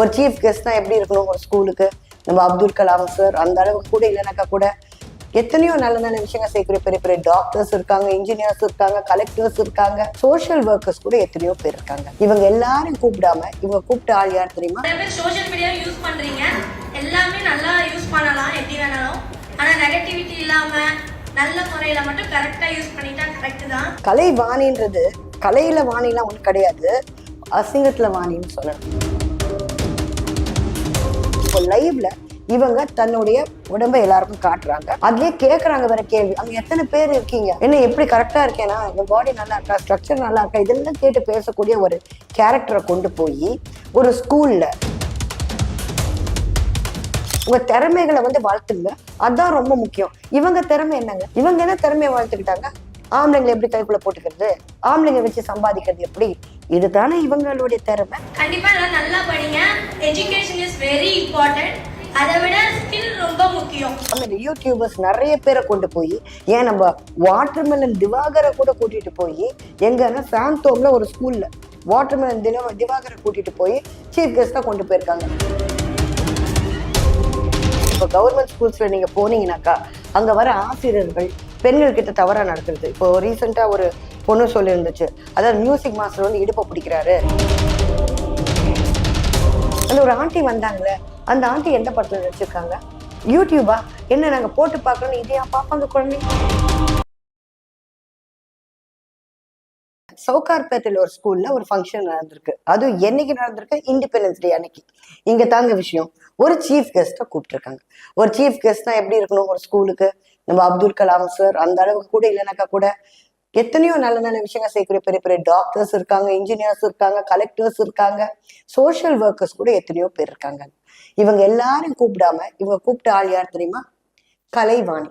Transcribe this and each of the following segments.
ஒரு சீஃப் கெஸ்ட்னா எப்படி இருக்கணும்? ஒரு ஸ்கூலுக்கு நம்ம அப்துல் கலாம் சார் அந்த அளவுக்கு கூட இல்லைனாக்கா கூட எத்தனையோ நல்ல நல்ல விஷயங்கள் செய்யக்கூடிய பெரிய பெரிய டாக்டர்ஸ் இருக்காங்க இன்ஜினியர்ஸ் இருக்காங்க கலெக்டர்ஸ் இருக்காங்க சோஷியல் ஒர்க்கர்ஸ் கூட எத்தனையோ பேர் இருக்காங்க. இவங்க எல்லாரும் கூப்பிடாம இவங்க கூப்பிட்ட ஆள் யார் தெரியுமா? சோஷியல் மீடியா யூஸ் பண்றீங்க. எல்லாமே நல்லா யூஸ் பண்ணலாம் எப்படி வேணாலும். ஆனா நெகட்டிவிட்டி இல்லாம நல்ல முறையில மட்டும் கரெக்டா யூஸ் பண்ணிட்டா கரெக்ட் தான். கலை வாணின்றது கலையில வாணிலாம் ஒன்றும் கிடையாது. அசிங்கத்துல வாணின்னு சொல்லணும் லைவ்ல இவங்க தன்னுடைய உடம்பை எல்லாருக்கும் காட்டுறாங்க. அதுலயே கேக்குறாங்க வேற கேள்வி. அங்க எத்தனை பேர் இருக்கீங்க? என்ன எப்படி கரெக்டா இருக்கேனா? இந்த பாடி நல்லா இருக்கா? ஸ்ட்ரக்சர் நல்லா இருக்கா? இதெல்லாம் கேட்டு பேசக்கூடிய ஒரு கேரக்டரை கொண்டு போய் ஒரு ஸ்கூல்ல உங்க திறமைகளை வந்து வளர்த்துங்க அதுதான் ரொம்ப முக்கியம். இவங்க திறமை என்னங்க? இவங்க என்ன திறமையை வளர்த்துக்கிட்டாங்க ஆம்பளைங்களை எப்படி கைக்குள்ள போட்டுக்கிறது? ஆம்பளைங்க வச்சு சம்பாதிக்கிறது எப்படி? இதுதானே இவங்களுடைய திறமை? கண்டிப்பா எல்லாம் நல்லா படிங்க. எஜுகேஷன் இஸ் வெரி இம்பார்ட்டன்ட் அதை விட ஸ்கில் ரொம்ப முக்கியம். அந்த யூடியூபர்ஸ் நிறைய பேரை கொண்டு போய் ஏன் நம்ம வாட்டர்மெலன் திவாகரை கூட கூட்டிட்டு போய் எங்கன்னா சாந்தோம்ல ஒரு ஸ்கூல்ல வாட்டர்மெலன் தின திவாகரை கூட்டிட்டு போய் சீஃப் கெஸ்டா கொண்டு போயிருக்காங்க. இப்போ கவர்மெண்ட் ஸ்கூல்ஸ்ல நீங்க போனீங்கன்னாக்கா அங்க வர ஆசிரியர்கள் பெண்கள் கிட்ட தவறா நடக்கிறது. இப்போ ரீசெண்டா ஒரு பொண்ணு சொல்லியிருந்துச்சு. அதாவது மியூசிக் மாஸ்டர் வந்து இடுப்பை பிடிக்கிறாரு. அந்த ஒரு ஆண்டி வந்தாங்களே அந்த ஆண்டி எந்த படத்துல நடிச்சிருக்காங்க? யூடியூபா என்ன நாங்க போட்டு பார்க்கணும் இதையா பாப்பாங்க குழந்தைங்க? சவுகார்பேட்டையில் ஒரு ஸ்கூல்ல ஒரு ஃபங்க்ஷன் நடந்திருக்கு. அதுவும் என்னைக்கு நடந்திருக்கு? இண்டிபெண்டன்ஸ் டே அன்னைக்கு. இங்க தாங்க விஷயம். ஒரு சீஃப் கெஸ்ட்டை கூப்பிட்டுருக்காங்க. ஒரு சீஃப் கெஸ்ட்னா எப்படி இருக்கணும் ஒரு ஸ்கூலுக்கு நம்ம அப்துல் கலாம் சார் அந்த அளவுக்கு கூட இல்லைனாக்கா கூட எத்தனையோ நல்ல நல்ல விஷயங்கள் செய்யக்கூடிய பெரிய பெரிய டாக்டர்ஸ் இருக்காங்க இன்ஜினியர்ஸ் இருக்காங்க கலெக்டர்ஸ் இருக்காங்க சோஷியல் ஒர்க்கர்ஸ் கூட எத்தனையோ பேர் இருக்காங்க. இவங்க எல்லாரும் கூப்பிடாம இவங்க கூப்பிட்ட ஆள் யார் தெரியுமா? கலைவாணி.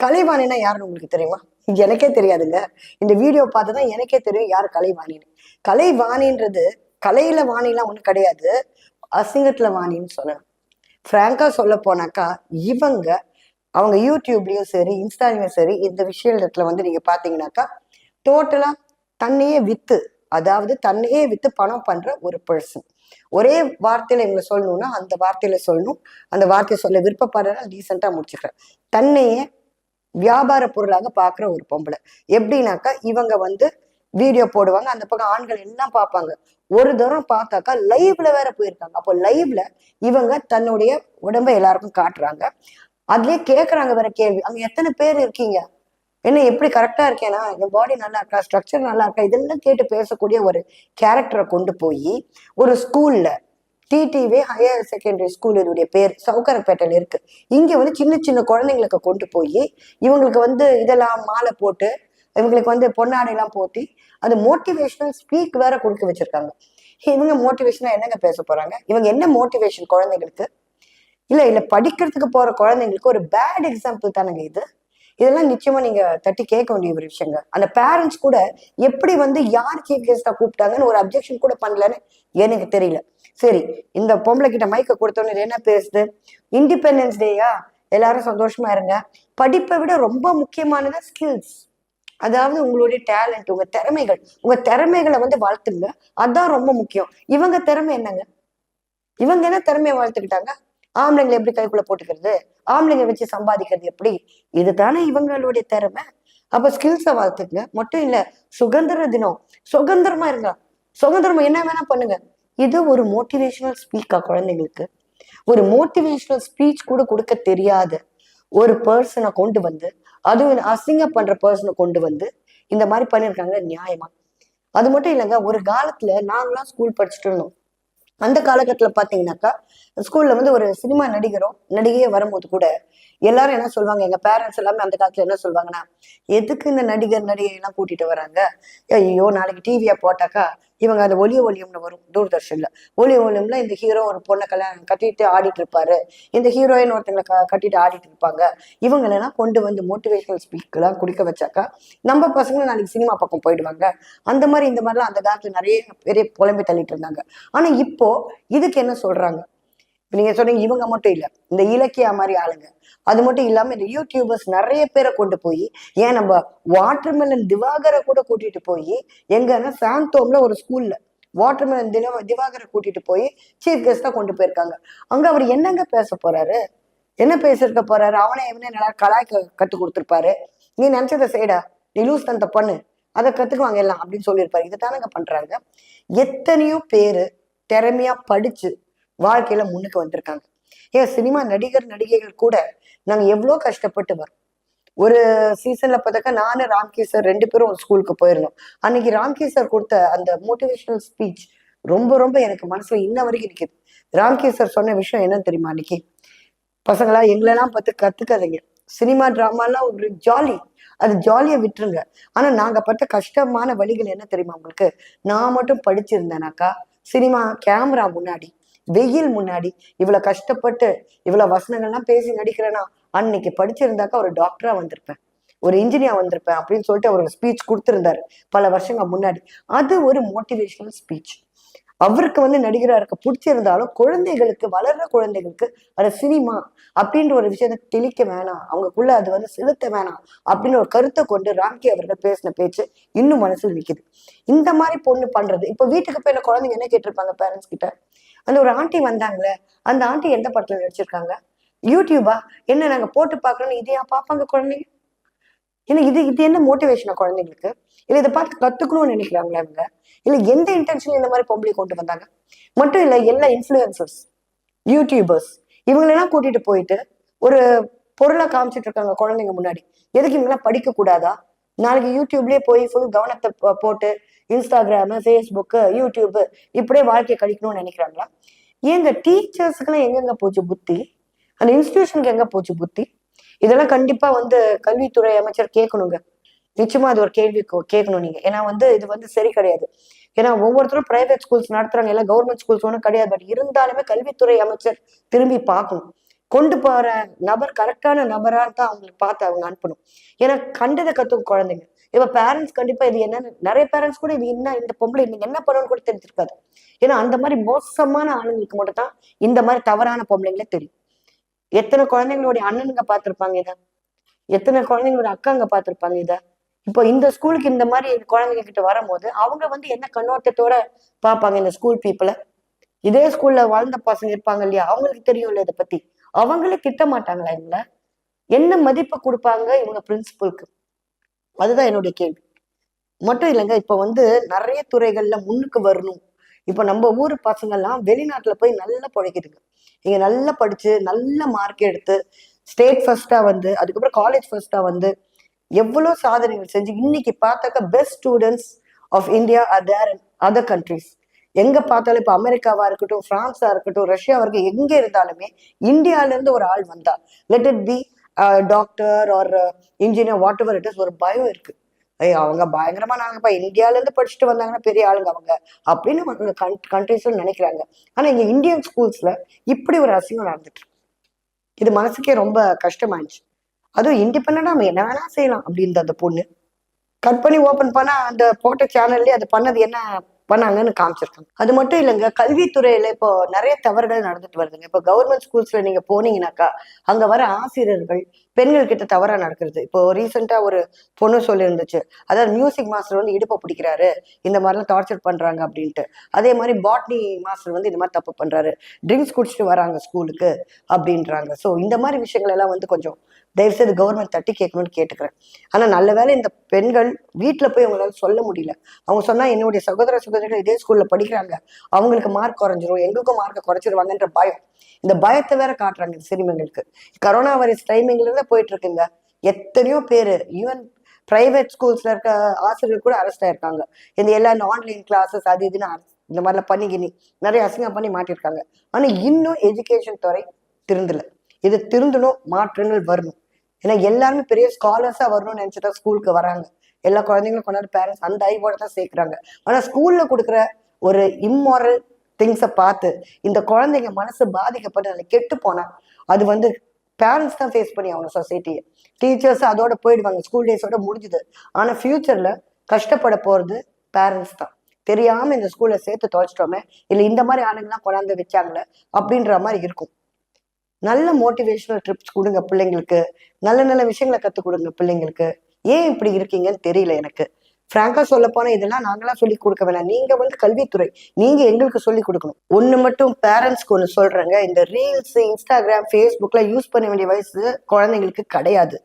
கலைவாணினா யாருன்னு உங்களுக்கு தெரியுமா? எனக்கே தெரியாதுங்க. இந்த வீடியோ பார்த்து தான் எனக்கே தெரியும் யார் கலைவாணின்னு. கலைவாணின்றது கலையில வாணிலாம் ஒன்றும் கிடையாது அசிங்கத்துல வாணின்னு சொல்லணும் ஃப்ராங்கா சொல்ல போனாக்கா இவங்க அவங்க யூடியூப்லேயும் சரி இன்ஸ்டாலையும் சரி இந்த விஷயத்துல வந்து நீங்கள் பார்த்தீங்கன்னாக்கா டோட்டலாக தன்னையே விற்று அதாவது தன்னையே விற்று பணம் பண்ணுற ஒரு பர்சன் ஒரே வார்த்தையில் எங்களை சொல்லணும்னா அந்த வார்த்தையில் சொல்லணும். அந்த வார்த்தையை சொல்ல விருப்பப்படுறா டீசெண்டா முடிச்சுக்கிறேன். தன்னையே வியாபார பொருளாக பார்க்குற ஒரு பொம்பளை. எப்படின்னாக்கா இவங்க வந்து வீடியோ போடுவாங்க அந்த பக்கம் ஆண்கள் எல்லாம் பார்ப்பாங்க ஒரு தூரம் பார்த்தாக்கா லைவ்ல வேற போயிருக்காங்க. அப்போ லைவ்ல இவங்க தன்னுடைய உடம்பை எல்லாருக்கும் காட்டுறாங்க. அதுலயே கேக்குறாங்க வேற கேள்வி. அங்க எத்தனை பேர் இருக்கீங்க? என்ன எப்படி கரெக்டா இருக்கேனா? என் பாடி நல்லா இருக்கா? ஸ்ட்ரக்சர் நல்லா இருக்கா? இதெல்லாம் கேட்டு பேசக்கூடிய ஒரு கேரக்டரை கொண்டு போய் ஒரு ஸ்கூல்ல டிடிவே ஹையர் செகண்டரி ஸ்கூல் இதோடைய பேர் சவுக்கரப்பேட்டையில் இருக்கு. இங்க வந்து சின்ன சின்ன குழந்தைங்களுக்கு கொண்டு போய் இவங்களுக்கு வந்து இதெல்லாம் மாலை போட்டு இவங்களுக்கு வந்து பொன்னாடைலாம் போட்டி அது மோட்டிவேஷனல் ஸ்பீக் வேற கொடுக்க வச்சிருக்காங்க. இவங்க மோட்டிவேஷனா என்னங்க பேச போறாங்க? இவங்க என்ன மோட்டிவேஷன் குழந்தைங்களுக்கு இல்லை இல்லை படிக்கிறதுக்கு போகிற குழந்தைங்களுக்கு ஒரு பேட் எக்ஸாம்பிள் தானுங்க இது. இதெல்லாம் நிச்சயமா நீங்க தட்டி கேட்க வேண்டிய ஒரு விஷயங்க. அந்த பேரண்ட்ஸ் கூட எப்படி வந்து யார் சீஃப் கெஸ்டா கூப்பிட்டாங்கன்னு ஒரு அப்ஜெக்ஷன் கூட பண்ணலன்னு எனக்கு தெரியல. சரி இந்த பொம்பளை கிட்ட மைக்க கொடுத்தோன்னு என்ன பேசுது? இண்டிபெண்டன்ஸ் டேயா எல்லாரும் சந்தோஷமா இருங்க. படிப்பை விட ரொம்ப முக்கியமானது ஸ்கில்ஸ் அதாவது உங்களுடைய டேலண்ட் உங்க திறமைகள். உங்க திறமைகளை வந்து வளர்த்துங்க அதான் ரொம்ப முக்கியம். இவங்க திறமை என்னங்க? இவங்க என்ன திறமையை வளர்த்துக்கிட்டாங்க ஆம்பளைங்களை எப்படி கைக்குள்ள போட்டுக்கிறது? ஆம்பளைங்க வச்சு சம்பாதிக்கிறது எப்படி? இதுதானே இவங்களுடைய திறமை. அப்ப ஸ்கில்ஸை வளர்த்துக்குங்க. மட்டும் இல்ல சுதந்திர தினம். சுதந்திரமா இருங்க. சுதந்திரமா என்ன வேணா பண்ணுங்க. இது ஒரு மோட்டிவேஷனல் ஸ்பீக்கா குழந்தைங்களுக்கு. ஒரு மோட்டிவேஷனல் ஸ்பீச் கூட கொடுக்க தெரியாத. ஒரு பர்சனை கொண்டு வந்து அதுவும் அசிங்க பண்ற பர்சனை கொண்டு வந்து இந்த மாதிரி பண்ணியிருக்காங்க நியாயமா. அது மட்டும் இல்லைங்க ஒரு காலத்துல நாங்களாம் ஸ்கூல் படிச்சுட்டு இருந்தோம். அந்த காலகட்டத்துல பார்த்தீங்கன்னாக்கா ஸ்கூல்ல வந்து ஒரு சினிமா நடிகரும் நடிகையே வரும்போது கூட எல்லாரும் என்ன சொல்லுவாங்க எங்க பேரண்ட்ஸ் எல்லாமே அந்த காலத்துல என்ன சொல்லுவாங்கன்னா எதுக்கு இந்த நடிகர் நடிகை எல்லாம் கூட்டிட்டு வராங்க? ஐயோ நாளைக்கு டிவியை போட்டாக்கா இவங்க அந்த ஒலிய ஒலியம்னு வரும் தூர்தர்ஷன்ல. ஒலிய ஒலியம்ல இந்த ஹீரோ ஒரு பொண்ணை கல்யாணம் கட்டிட்டு ஆடிட்டு இருப்பாரு. இந்த ஹீரோயின் ஒருத்தங்களை க கட்டிட்டு ஆடிட்டு இருப்பாங்க. இவங்களெல்லாம் கொண்டு வந்து மோட்டிவேஷனல் ஸ்பீக்கெல்லாம் குடிக்க வச்சாக்கா நம்ம பசங்க நாளைக்கு சினிமா பக்கம் போயிடுவாங்க. அந்த மாதிரி இந்த மாதிரிலாம் அந்த காலத்துல நிறைய பெரிய புலம்பி தள்ளிட்டு இருந்தாங்க. ஆனா இப்போ இதுக்கு என்ன சொல்றாங்க? இப்போ நீங்க சொன்னீங்க இவங்க மட்டும் இல்லை. இந்த இலக்கியா மாதிரி ஆளுங்க. அது மட்டும் இல்லாம இந்த யூடியூபர்ஸ் நிறைய பேரை கொண்டு போய் ஏன் நம்ம வாட்டர்மெலன் திவாகரை கூட கூட்டிட்டு போய் எங்கன்னா சாந்தோம்ல ஒரு ஸ்கூல்ல வாட்டர்மெலன் தின திவாகரை கூட்டிட்டு போய் சீஃப் கெஸ்டா கொண்டு போயிருக்காங்க. அங்க அவர் என்னங்க பேச போறாரு? என்ன பேசிருக்க போறாரு? அவனை இவனே நல்லா கலாய்க்க கத்து கொடுத்துருப்பாரு. நீ நினைச்சதை செய்டா. நீ லூஸ் தந்த பண்ணு. அதை கத்துக்குவாங்க எல்லாம் அப்படின்னு சொல்லியிருப்பாரு. இதை தானங்க பண்றாங்க. எத்தனையோ பேரு திறமையா படிச்சு வாழ்க்கையில முன்னுக்கு வந்திருக்காங்க. ஏன் சினிமா நடிகர் நடிகைகள் கூட நாங்க எவ்வளோ கஷ்டப்பட்டு வரோம். ஒரு சீசன்ல பார்த்தாக்கா நானும் ராம்கி சார் ரெண்டு பேரும் ஒரு ஸ்கூலுக்கு போயிருந்தோம். அன்னைக்கு ராம்கி சார் கொடுத்த அந்த மோட்டிவேஷனல் ஸ்பீச் ரொம்ப ரொம்ப எனக்கு மனசுல இன்ன வரைக்கும் நிற்குது ராம்கி சார் சொன்ன விஷயம் என்ன தெரியுமா அன்னைக்கு? பசங்களா எங்களெல்லாம் பார்த்து கத்துக்காதீங்க. சினிமா டிராமாலாம் ஒரு ஜாலி அது ஜாலியை விட்டுருங்க. ஆனா நாங்க பட்ட கஷ்டமான வழிகள் என்ன தெரியுமா உங்களுக்கு? நான் மட்டும் படிச்சிருந்தேனாக்கா சினிமா கேமரா முன்னாடி வெயில் முன்னாடி இவ்வளவு கஷ்டப்பட்டு இவ்வளவு வசனங்கள்லாம் பேசி நடிக்கிறேன்னா அன்னைக்கு படிச்சிருந்தாக்கா ஒரு டாக்டரா வந்திருப்பேன். ஒரு இன்ஜினியர் வந்திருப்பேன் அப்படின்னு சொல்லிட்டு அவர் ஸ்பீச் கொடுத்துருந்தாரு. பல வருஷங்கள் முன்னாடி. அது ஒரு மோட்டிவேஷனல் ஸ்பீச் அவருக்கு வந்து நடிகராருக்கு பிடிச்சிருந்தாலும் குழந்தைகளுக்கு வளர்ற குழந்தைகளுக்கு வர சினிமா அப்படின்ற ஒரு விஷயத்த தெளிக்க வேணாம். அவங்களுக்குள்ள அது வந்து செலுத்த வேணாம் அப்படின்னு ஒரு கருத்தை கொண்டு ராம்கி அவர்கள் பேசின பேச்சு இன்னும் மனசில் நிற்கிது இந்த மாதிரி பொண்ணு பண்றது இப்போ வீட்டுக்கு போய் குழந்தைங்க என்ன கேட்டிருப்பாங்க பேரண்ட்ஸ் கிட்ட? அந்த ஒரு ஆண்டி வந்தாங்களே அந்த ஆண்டி எந்த படத்துல நடிச்சிருக்காங்க? யூடியூபா என்ன நாங்கள் போட்டு பார்க்கறோம்னு இதையா பார்ப்பாங்க குழந்தைங்க? ஏன்னா இது இது என்ன மோட்டிவேஷனா குழந்தைங்களுக்கு? இல்ல இதை பார்த்து கத்துக்கணும்னு நினைக்கிறாங்களா இவங்க? இல்ல எந்த இன்டென்ஷன் இந்த மாதிரி பொம்பளை கொண்டு வந்தாங்க? மட்டும் இல்ல எல்லா இன்ஃப்ளூயன்சர்ஸ் யூடியூபர்ஸ் இவங்களெல்லாம் கூட்டிட்டு போயிட்டு ஒரு பொருளை காமிச்சிட்டு இருக்காங்க குழந்தைங்க முன்னாடி. எதுக்கு இவங்கெல்லாம் படிக்க கூடாதா? நாளைக்கு யூடியூப்லயே போய் ஃபுல் கவனத்தை போட்டு இன்ஸ்டாகிராமு ஃபேஸ்புக்கு யூடியூப்பு இப்படியே வாழ்க்கையை கழிக்கணும்னு நினைக்கிறாங்களா? ஏங்க டீச்சர்ஸுக்கெல்லாம் எங்கெங்க போச்சு புத்தி? அந்த இன்ஸ்டிடியூஷனுக்கு எங்க போச்சு புத்தி? இதெல்லாம் கண்டிப்பா வந்து கல்வித்துறை அமைச்சர் கேட்கணுங்க. நிச்சயமா அது ஒரு கேள்வி கோ- கேட்கணும் நீங்க. ஏன்னா வந்து இது வந்து சரி கிடையாது. ஏன்னா ஒவ்வொருத்தரும் பிரைவேட் ஸ்கூல்ஸ் நடத்துறாங்க. எல்லாம் கவர்மெண்ட் ஸ்கூல்ஸ் ஒன்றும் கிடையாது. பட் இருந்தாலுமே கல்வித்துறை அமைச்சர் திரும்பி பார்க்கணும். கொண்டு போற நபர் கரெக்டான நபரா தான் அவங்களுக்கு பார்த்து அவங்க அனுப்பணும். ஏன்னா கண்டதை கத்துக்கும் குழந்தைங்க. இப்ப பேரண்ட்ஸ் கண்டிப்பா இது என்னன்னு நிறைய பேரண்ட்ஸ் கூட இது என்ன இந்த பொம்பளை நீங்க என்ன பண்ணணும்னு கூட தெரிஞ்சிருக்காது. ஏன்னா அந்த மாதிரி மோசமான ஆளுங்களுக்கு மட்டும் தான் இந்த மாதிரி தவறான பொம்பளைங்களே தெரியும். எத்தனை குழந்தைங்களுடைய அண்ணனுங்க பார்த்திருப்பாங்க இதை? எத்தனை குழந்தைங்களோட அக்காங்க பார்த்திருப்பாங்க இதை? இப்போ இந்த ஸ்கூலுக்கு இந்த மாதிரி குழந்தைங்க கிட்ட வரும்போது அவங்க வந்து என்ன கண்ணோட்டத்தோட பார்ப்பாங்க இந்த ஸ்கூல் பீப்புளை இதே ஸ்கூல்ல வாழ்ந்த பசங்க இருப்பாங்க இல்லையா? அவங்களுக்கு தெரியும்ல இதை பத்தி. அவங்களே திட்ட மாட்டாங்களா இவங்கள? என்ன மதிப்பு கொடுப்பாங்க இவங்க பிரின்சிபலுக்கு அதுதான் என்னுடைய கேள்வி. மட்டும் இல்லைங்க இப்போ வந்து நிறைய துறைகள்ல முன்னுக்கு வரணும். இப்போ நம்ம ஊர் பசங்கெல்லாம் வெளிநாட்டில் போய் நல்லா பிழைக்குதுங்க இங்கே நல்லா படித்து நல்ல மார்க் எடுத்து ஸ்டேட் ஃபர்ஸ்ட்டாக வந்து அதுக்கப்புறம் காலேஜ் ஃபர்ஸ்ட்டாக வந்து எவ்வளோ சாதனைகள் செஞ்சு இன்னைக்கு பார்த்தாக்க best students of India are there in other countries எங்க பார்த்தாலும் இப்போ அமெரிக்காவா இருக்கட்டும் பிரான்ஸா இருக்கட்டும் ரஷ்யாவா இருக்கட்டும் எங்க இருந்தாலுமே இந்தியால இருந்து ஒரு ஆள் வந்தா. Let it be doctor or engineer whatever it is ஒரு பயம் இருக்கு. ஐயோ அவங்க பயங்கரமா நாங்கப்பா இந்தியால இருந்து படிச்சுட்டு வந்தாங்கன்னா பெரிய ஆளுங்க அவங்க அப்படின்னு அவங்க கண்ட்ரிஸ்ல நினைக்கிறாங்க. ஆனா இங்க இந்தியன் ஸ்கூல்ஸ்ல இப்படி ஒரு அசிங்கம் நடந்துட்டு இருக்கு. இது மனசுக்கே ரொம்ப கஷ்டமாயிடுச்சு. அதுவும் இண்டிபெண்டாக நம்ம என்ன வேணா செய்யலாம் அப்படின்ற அந்த பொண்ணு. கட் பண்ணி ஓபன் பண்ணா அந்த போட்ட சேனல்லே அது பண்ணது என்ன பண்ணாங்கன்னு காமிச்சிருக்காங்க. அது மட்டும் இல்லைங்க கல்வித்துறையில இப்போ நிறைய தவறுகள் நடந்துட்டு வருதுங்க. இப்போ கவர்மெண்ட் ஸ்கூல்ஸ்ல நீங்க போனீங்கன்னாக்கா அங்க வர ஆசிரியர்கள் பெண்கள் கிட்ட தவறா நடக்கிறது. இப்போ ரீசெண்டா ஒரு பொண்ணு சொல்லியிருந்துச்சு. அதாவது மியூசிக் மாஸ்டர் வந்து இடுப்பை பிடிக்கிறாரு. இந்த மாதிரிலாம் டார்ச்சர் பண்றாங்க அப்படின்ட்டு. அதே மாதிரி பாட்னி மாஸ்டர் வந்து இந்த மாதிரி தப்பு பண்றாரு. ட்ரிங்க்ஸ் குடிச்சிட்டு வராங்க ஸ்கூலுக்கு அப்படின்றாங்க. ஸோ இந்த மாதிரி விஷயங்கள் எல்லாம் வந்து கொஞ்சம் தயவுசெய்து கவர்மெண்ட் தட்டி கேட்கணும்னு கேட்டுக்கிறேன். ஆனா நல்ல வேளை இந்த பெண்கள் வீட்டில் போய் அவங்களால சொல்ல முடியல. அவங்க சொன்னா என்னுடைய சகோதர சகோதரிகள் இதே ஸ்கூல்ல படிக்கிறாங்க. அவங்களுக்கு மார்க் குறைஞ்சிரும். எங்களுக்கும் மார்க்கை குறைச்சிருவாங்கன்ற பயம். இந்த பயத்தை வேற காட்டுறாங்க இந்த சிறுமிகளுக்கு கரோனா வைரஸ் டைமிங்ல இருந்து போயிட்டு இருக்குங்க எத்தனையோ பேரு ஈவன் பிரைவேட் ஸ்கூல்ஸ்ல இருக்க ஆசிரியர் கூட அரெஸ்ட் ஆயிருக்காங்க. இந்த எல்லா ஆன்லைன் கிளாஸஸ் அது இதுன்னு இந்த மாதிரிலாம் பண்ணி கிண்ணி நிறைய அசிங்கம் பண்ணி மாட்டிருக்காங்க ஆனா இன்னும் எஜுகேஷன் துறை திருந்தல. இது திருந்தணும் மாற்றங்கள் வரணும். ஏன்னா எல்லாருமே பெரிய ஸ்காலர்ஸா வரணும்னு நினைச்சுதான் ஸ்கூலுக்கு வராங்க. எல்லா குழந்தைங்களும் கொண்டாந்து பேரண்ட்ஸ் அந்த ஐவோட தான் சேர்க்குறாங்க. ஆனா ஸ்கூல்ல கொடுக்குற ஒரு இம்மாரல் திங்ஸை பார்த்து இந்த குழந்தைங்க மனசு பாதிக்கப்பட்டு அதில் கெட்டு போனா அது வந்து பேரண்ட்ஸ் தான் ஃபேஸ் பண்ணி அவங்க சொசைட்டியை டீச்சர்ஸ் அதோட போயிடுவாங்க ஸ்கூல் டேஸோட முடிஞ்சுது. ஆனால் ஃப்யூச்சரில் கஷ்டப்பட போகிறது பேரண்ட்ஸ் தான். தெரியாமல் இந்த ஸ்கூலில் சேர்த்து தொலைச்சிட்டோமே இல்லை இந்த மாதிரி ஆளுங்கெல்லாம் கொண்டாந்து வச்சாங்களே அப்படின்ற மாதிரி இருக்கும். நல்ல மோட்டிவேஷனல் ட்ரிப்ஸ் கொடுங்க பிள்ளைங்களுக்கு. நல்ல நல்ல விஷயங்களை கற்றுக் கொடுங்க பிள்ளைங்களுக்கு. ஏன் இப்படி இருக்கீங்கன்னு தெரியல எனக்கு. ஃப்ராங்கா சொல்ல போனா இதெல்லாம் நாங்களாம் சொல்லி கொடுக்க வேணாம். நீங்க வந்து கல்வித்துறை நீங்க எங்களுக்கு சொல்லி கொடுக்கணும். ஒண்ணு மட்டும் பேரண்ட்ஸ்க்கு ஒண்ணு சொல்றேங்க. இந்த ரீல்ஸ் இன்ஸ்டாகிராம் ஃபேஸ்புக்ல யூஸ் பண்ண வேண்டிய வயசு குழந்தைங்களுக்கு கிடையாது.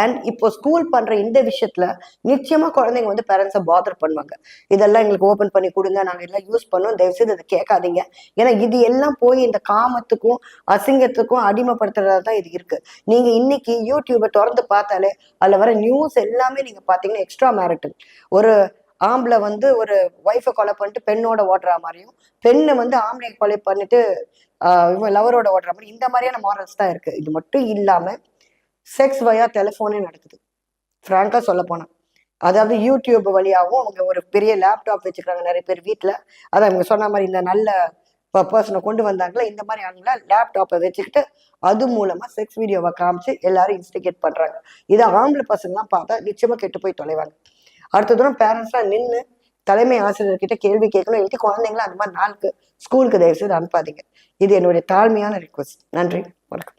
அண்ட் இப்போ ஸ்கூல் பண்ற இந்த விஷயத்துல நிச்சயமா குழந்தைங்க வந்து பேரண்ட்ஸை பாதர் பண்ணுவாங்க. இதெல்லாம் எங்களுக்கு ஓபன் பண்ணி கொடுங்க. நாங்க எல்லாம் யூஸ் பண்ணோம் தயவு செய்து அதை கேட்காதீங்க. ஏன்னா இது எல்லாம் போய் இந்த காமத்துக்கும் அசிங்கத்துக்கும் அடிமைப்படுத்துறதா தான் இது இருக்கு. நீங்க இன்னைக்கு யூடியூபை திறந்து பார்த்தாலே அதுல வர நியூஸ் எல்லாமே நீங்க பாத்தீங்கன்னா எக்ஸ்ட்ரா மேரிட்டல் ஒரு ஆம்பளை வந்து ஒரு ஒய்ஃபை கொலை பண்ணிட்டு பெண்ணோட ஓடுற மாதிரியும் பெண்ணை வந்து ஆம்பளை கொலை பண்ணிட்டு இவன் லவரோட ஓடுற மாதிரி இந்த மாதிரியான மாரல்ஸ் தான் இருக்கு. இது மட்டும் இல்லாம செக்ஸ் வயா டெலிஃபோனே நடக்குது. ஃப்ராங்கா சொல்ல போனா. அதாவது யூடியூப் வழியாகவும் அவங்க ஒரு பெரிய லேப்டாப் வச்சுக்கிறாங்க நிறைய பேர் வீட்டில் அதான் அவங்க சொன்ன மாதிரி இந்த நல்ல பர்சனை கொண்டு வந்தாங்களே இந்த மாதிரி ஆளுங்கள லேப்டாப்பை வச்சுக்கிட்டு அது மூலமா செக்ஸ் வீடியோவை காமிச்சு எல்லாரும் இன்ஸ்டிகேட் பண்றாங்க. இதை ஆம்பளை பசங்கலாம் பார்த்தா நிச்சயமா கெட்டு போய் தொலைவாங்க. அடுத்த தூரம் பேரண்ட்ஸ்லாம் நின்று தலைமை ஆசிரியர்கிட்ட கேள்வி கேட்கணும். எழுதி குழந்தைங்கள அந்த மாதிரி நாளுக்கு ஸ்கூலுக்கு தயவு செய்து அனுப்பாதீங்க. இது என்னுடைய தாழ்மையான ரிக்வஸ்ட் நன்றி. வணக்கம்.